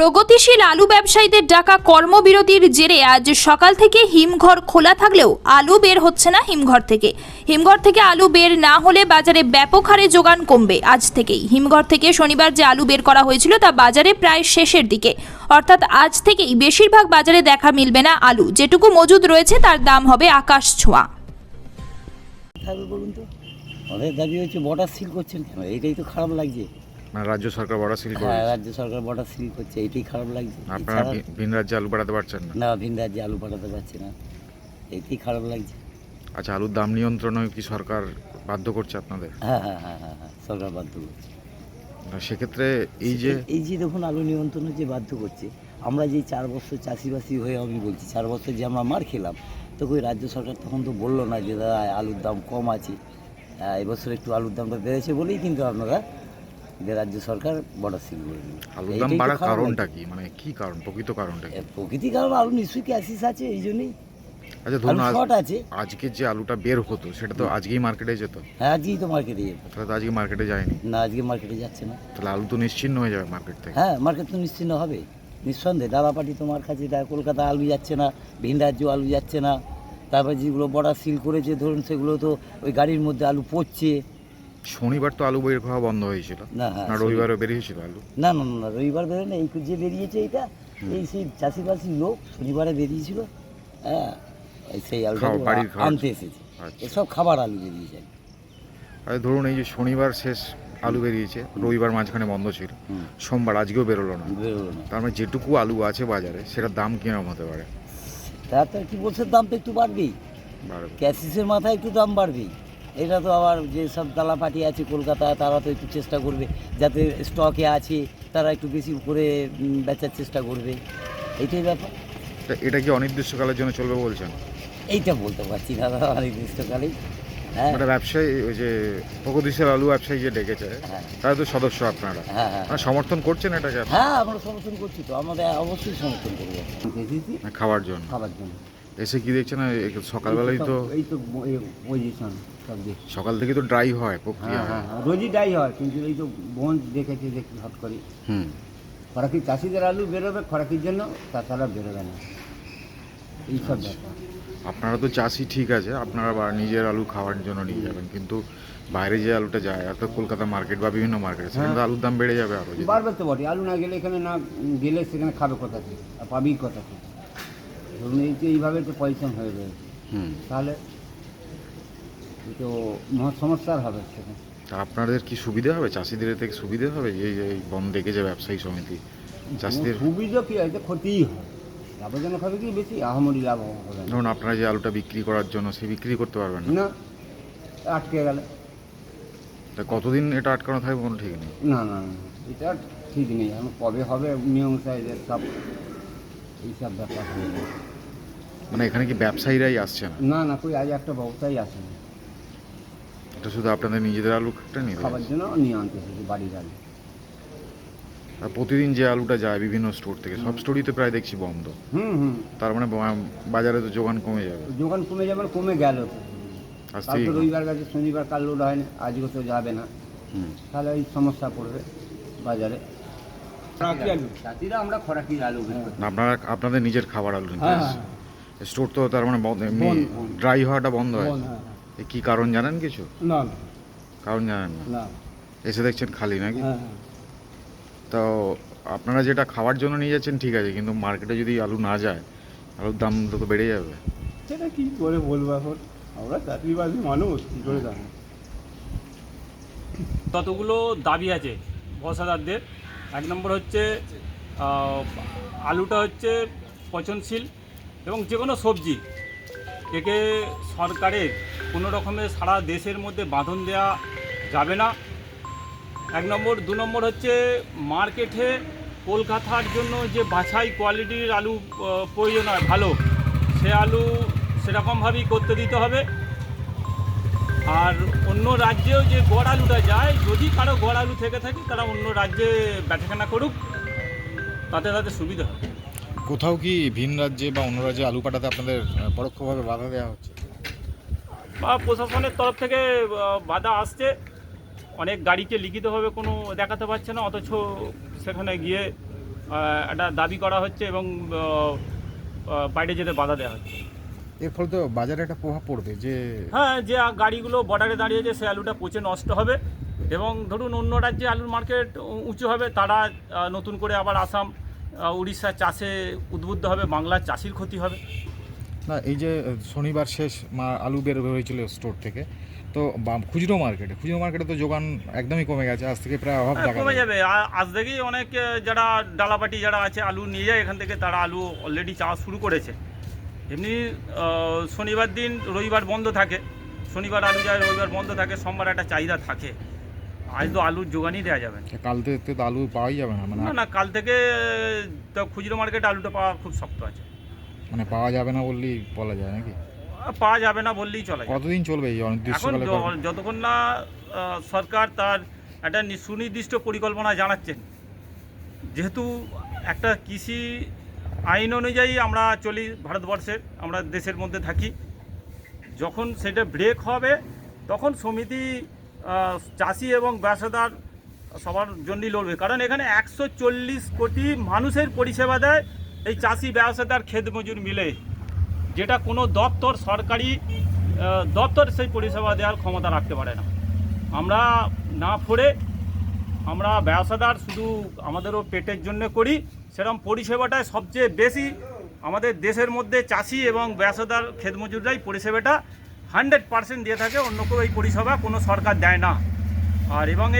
প্রগতিশীল আলু ব্যবসায়ীদের ডাকা কর্মবিরতির জেরে আজ সকাল থেকে হিমঘর খোলা থাকলেও আলু বের হচ্ছে না হিমঘর থেকে। হিমঘর থেকে আলু বের না হলে বাজারে ব্যাপক হারে যোগান কমবে। আজ থেকেই হিমঘর থেকে শনিবার যে আলু বের করা হয়েছিল তা বাজারে প্রায় শেষের দিকে। অর্থাৎ আজ থেকেই বেশিরভাগ বাজারে দেখা মিলবে না আলু। যেটুকু মজুদ রয়েছে তার দাম হবে আকাশ ছোঁয়া। বলুন তো? ওদের দাবি হচ্ছে বর্ডার সিল করছেন কেন? এটাই তো খারাপ লাগছে। মানে রাজ্য সরকার বড় সিল করে হ্যাঁ রাজ্য সরকার বর্ডার সিল করছে এটাই খারাপ লাগছে। আপনারা ভিন রাজ্যে আলু বাড়াতে পারছেন না? না ভিন রাজ্যে আলু পাঠাতে পারছে না। এটাই খারাপ লাগছে। আচ্ছা আলুর দাম নিয়ন্ত্রণে কি সরকার বাধ্য করছে আপনাদের? হ্যাঁ হ্যাঁ হ্যাঁ হ্যাঁ হ্যাঁ সরকার বাধ্য করছে। সেক্ষেত্রে এই যে এই যে দেখুন আলু নিয়ন্ত্রণ যে বাধ্য করছে। আমরা যে চার বছর চাষিবাসি হয়ে আমি বলছি চার বছর যে আমরা মার খেলাম তো ওই রাজ্য সরকার তখন তো বলল না যে দাদা আলুর দাম কম আছে। হ্যাঁ, এবছর একটু আলুর দামটা বেড়েছে বলেই কিন্তু আপনারা যে রাজ্য সরকার বর্ডার সিল করে দিল। আলুর দাম বাড়ার কারণটা কি? মানে কি কারণ? প্রকৃত কারণটা কি? প্রকৃতি কারণ আলু নিশ্চয়ই ক্যাসিস আছে এই জন্যই। আচ্ছা ধরুন আছে। আজকে যে আলুটা বের হতো সেটা তো আজকেই মার্কেটে যেত। হ্যাঁ আজকেই তো মার্কেটে যেত। তাহলে তো আজকে মার্কেটে যায়নি। না আজকে মার্কেটে যাচ্ছে না। তাহলে আলু তো নিশ্চিন্ন হয়ে যাবে মার্কেট থেকে। হ্যাঁ মার্কেট তো নিশ্চিন্ন হবে। নিঃসন্দেহে দাদাপাটি তোমার কাছে কলকাতা আলু যাচ্ছে না ভিন রাজ্য আলু যাচ্ছে না। তারপর যেগুলো বর্ডার সিল করেছে ধরুন সেগুলো তো ওই গাড়ির মধ্যে আলু পড়ছে শনিবার তো আলু বের হওয়া বন্ধ হয়েছিল। না না রবিবারও বেরিয়েছিল আলু। না না না, রবিবার বেরোয় না এই যে বেরিয়েছে এইটা এই সেই চাষিবাসী লোক শনিবারে বেরিয়েছিল হ্যাঁ সেই আলু আনতে এসেছে। আচ্ছা। এসব খাবার আলু বেরিয়েছে আর ধরুন এই যে শনিবার শেষ আলু বেরিয়েছে রবিবার মাঝখানে বন্ধ ছিল সোমবার আজকেও বেরোলো না। তার মানে যেটুকু আলু আছে বাজারে সেটার দাম কীরকম হতে পারে? তাতে কি বলছে দাম তো একটু বাড়বেই। বাড়বে। ক্যাসিসের মাথায় একটু দাম বাড়বেই। এটা তো আবার যে সব দালাপাটি আছে কলকাতা তারা তো একটু চেষ্টা করবে। যাতে স্টকে আছে তারা একটু বেশি করে বেচার চেষ্টা করবে। এইটাই ব্যাপার। তা এটা কি অনির্দিষ্টকালের জন্য চলবে বলছেন? এইটা বলতে পারছি না দাদা নির্দিষ্টকালেই হ্যাঁ। মানে ব্যবসায়ী ওই যে প্রগতিশীল আলু ব্যবসায়ী যে ডেকেছে হ্যাঁ। তারা তো সদস্য আপনারা। হ্যাঁ হ্যাঁ। মানে সমর্থন করছেন এটাকে? হ্যাঁ আমরা সমর্থন করছি তো আমাদের অবশ্যই সমর্থন করব। খাওয়ার জন্য। খাবার জন্য। এসে কি দেখছেন? সকালবেলায় তো এই তো পজিশন সব সকাল থেকে তো ড্রাই হয় প্রক্রিয়া হ্যাঁ হ্যাঁ। হ্যাঁ, রোজই ড্রাই হয় কিন্তু এই তো বন দেখেছে দেখি হট করে। হুম। খরাকি চাষিদের আলু বেরোবে খরাকির জন্য তাছাড়া বেরোবে না। এইসব ব্যাপার। আপনারা তো চাষি ঠিক আছে আপনারা বা নিজের আলু খাওয়ার জন্য নিয়ে যাবেন কিন্তু বাইরে যে আলুটা যায় আর তো কলকাতা মার্কেট বা বিভিন্ন মার্কেট সেখানে তো আলুর দাম বেড়ে যাবে আরও যদি। বারবার তো বটে আলু না গেলে এখানে না গেলে সেখানে খাবে কোথা থেকে আর পাবি কোথা থেকে? ধরুন এই যে এইভাবে তো পজিশন হয়ে রয়েছে হুম। তাহলে তো মহা সমস্যার হবে সেখানে তা আপনাদের কি সুবিধা হবে? চাষিদের থেকে সুবিধা হবে? এই যে এই বন ডেকেছে ব্যবসায়ী সমিতি চাষিদের সুবিধা কি? আছে ক্ষতিই হয়। লাভজনক হবে কি? বেশি আহামরি লাভ হবে ধরুন আপনারা যে আলুটা বিক্রি করার জন্য সে বিক্রি করতে পারবেন না। আটকে গেলে। তা কতদিন এটা আটকানো থাকবে কোনো ঠিক নেই। না না এটা ঠিক নেই। এখন কবে হবে নিয়ম সাইজের সব এইসব ব্যাপার হয়ে। মানে এখানে কি ব্যবসায়ীরাই আসছে না? না না কই আজ একটা ব্যবসায়ী আসে না এটা শুধু আপনাদের নিজেদের আলুটা নিয়ে খাবার জন্য নিয়ে আনতে এসেছি বাড়ির আলু। আর প্রতিদিন যে আলুটা যায় বিভিন্ন স্টোর থেকে সব স্টোরই তো প্রায় দেখছি বন্ধ। হুম হুম। তার মানে বাজারে তো যোগান কমে যাবে। দোকান কমে যাবে না, কমে গেল। আজ কাল তো রবিবার গেছে শনিবার কাল লোড হয়নি আজকে তো যাবে না। হুম। তাহলে এই সমস্যা পড়বে বাজারে। আমরা খরাকি আলু আপনারা আপনাদের নিজের খাবার আলু নিতে আসছে স্টোর তো তার মানে। ড্রাই হওয়াটা বন্ধ হয়? হ্যাঁ, কি কারণ জানেন কিছু? না না। কারণ জানেন না? না। এসে দেখছেন খালি নাকি? হ্যাঁ হ্যাঁ। তো আপনারা যেটা খাওয়ার জন্য নিয়ে যাচ্ছেন ঠিক আছে কিন্তু মার্কেটে যদি আলু না যায় আলুর দাম তো তো বেড়ে যাবে। সেটা কি করে বলব এখন? আমরা চাকরিবাসী মানুষ কি করে জানি ততগুলো দাবি আছে বসাদারদের এক নম্বর হচ্ছে আলুটা হচ্ছে পচনশীল এবং যে কোনো সবজি। একে সরকারের কোনো রকমের সারা দেশের মধ্যে বাঁধন দেওয়া যাবে না। এক নম্বর, দু নম্বর হচ্ছে মার্কেটে কলকাতার জন্য যে বাছাই কোয়ালিটির আলু প্রয়োজন হয়, ভালো। সে আলু সেরকমভাবেই করতে দিতে হবে। আর অন্য রাজ্যেও যে গড় আলুটা যায়, যদি কারও গড় আলু থেকে থাকে, তারা অন্য রাজ্যে বেচাকেনা করুক। তাতে তাদের সুবিধা হবে। কোথাও কি ভিন রাজ্যে বা অন্য রাজ্যে আলু পাঠাতে আপনাদের পরোক্ষভাবে বাধা দেওয়া হচ্ছে? বা প্রশাসনের তরফ থেকে বাধা আসছে। অনেক গাড়িকে লিখিতভাবে কোনো দেখাতে পারছে না অথচ সেখানে গিয়ে একটা দাবি করা হচ্ছে এবং বাইরে যেতে বাধা দেওয়া হচ্ছে। এর ফলে তো বাজারে একটা প্রভাব পড়বে যে হ্যাঁ যে গাড়িগুলো বর্ডারে দাঁড়িয়েছে সে আলুটা পচে নষ্ট হবে এবং ধরুন অন্য রাজ্যে আলুর মার্কেট উঁচু হবে তারা নতুন করে আবার আসাম উড়িষ্যা চাষে উদ্বুদ্ধ হবে বাংলার চাষির ক্ষতি হবে। না এই যে শনিবার শেষ মা আলু বের হয়েছিল স্টোর থেকে তো খুচরো মার্কেটে খুচরো মার্কেটে তো যোগান একদমই কমে গেছে আজ থেকে প্রায় অভাব হ্যাঁ, কমে যাবে। যাবে আজ থেকেই অনেক যারা ডালাপাটি যারা আছে আলু নিয়ে যায় এখান থেকে তারা আলু অলরেডি চাষ শুরু করেছে। এমনি শনিবার দিন রবিবার বন্ধ থাকে। শনিবার আলু যায় রবিবার বন্ধ থাকে সোমবার একটা চাহিদা থাকে। আজ তো আলুর যোগানই দেওয়া যাবে না। কাল থেকে তো আলু পাওয়াই যাবে না মানে না না কাল থেকে তো খুচরো মার্কেটে আলুটা পাওয়া খুব শক্ত আছে মানে পাওয়া যাবে না বললেই বলা যায় নাকি পাওয়া যাবে না বললেই চলে যাবে। কতদিন চলবে এই এখন অনির্দিষ্টকালে য- যতক্ষণ না আহ, সরকার তার একটা নি- সুনির্দিষ্ট পরিকল্পনা জানাচ্ছেন যেহেতু একটা কৃষি আইন অনুযায়ী আমরা চলি ভারতবর্ষের আমরা দেশের মধ্যে থাকি যখন সেটা ব্রেক হবে তখন সমিতি চাষি এবং ব্যবসাদার সবার জন্যই লড়বে। কারণ এখানে একশো চল্লিশ কোটি মানুষের পরিষেবা দেয়, এই চাষি ব্যবসাদার ক্ষেত মজুর মিলে। যেটা কোনো দপ্তর সরকারি দপ্তর সেই পরিষেবা দেওয়ার ক্ষমতা রাখতে পারে না। আমরা না ফোরে আমরা ব্যবসাদার শুধু আমাদেরও পেটের জন্য করি, সেরকম পরিষেবাটায় সবচেয়ে বেশি আমাদের দেশের মধ্যে চাষি এবং ব্যবসাদার, ক্ষেত মজুররাই পরিষেবাটা হান্ড্রেড পার্সেন্ট দিয়ে থাকে অন্য কেউ এই পরিষেবা কোনো সরকার দেয় না। আর এবং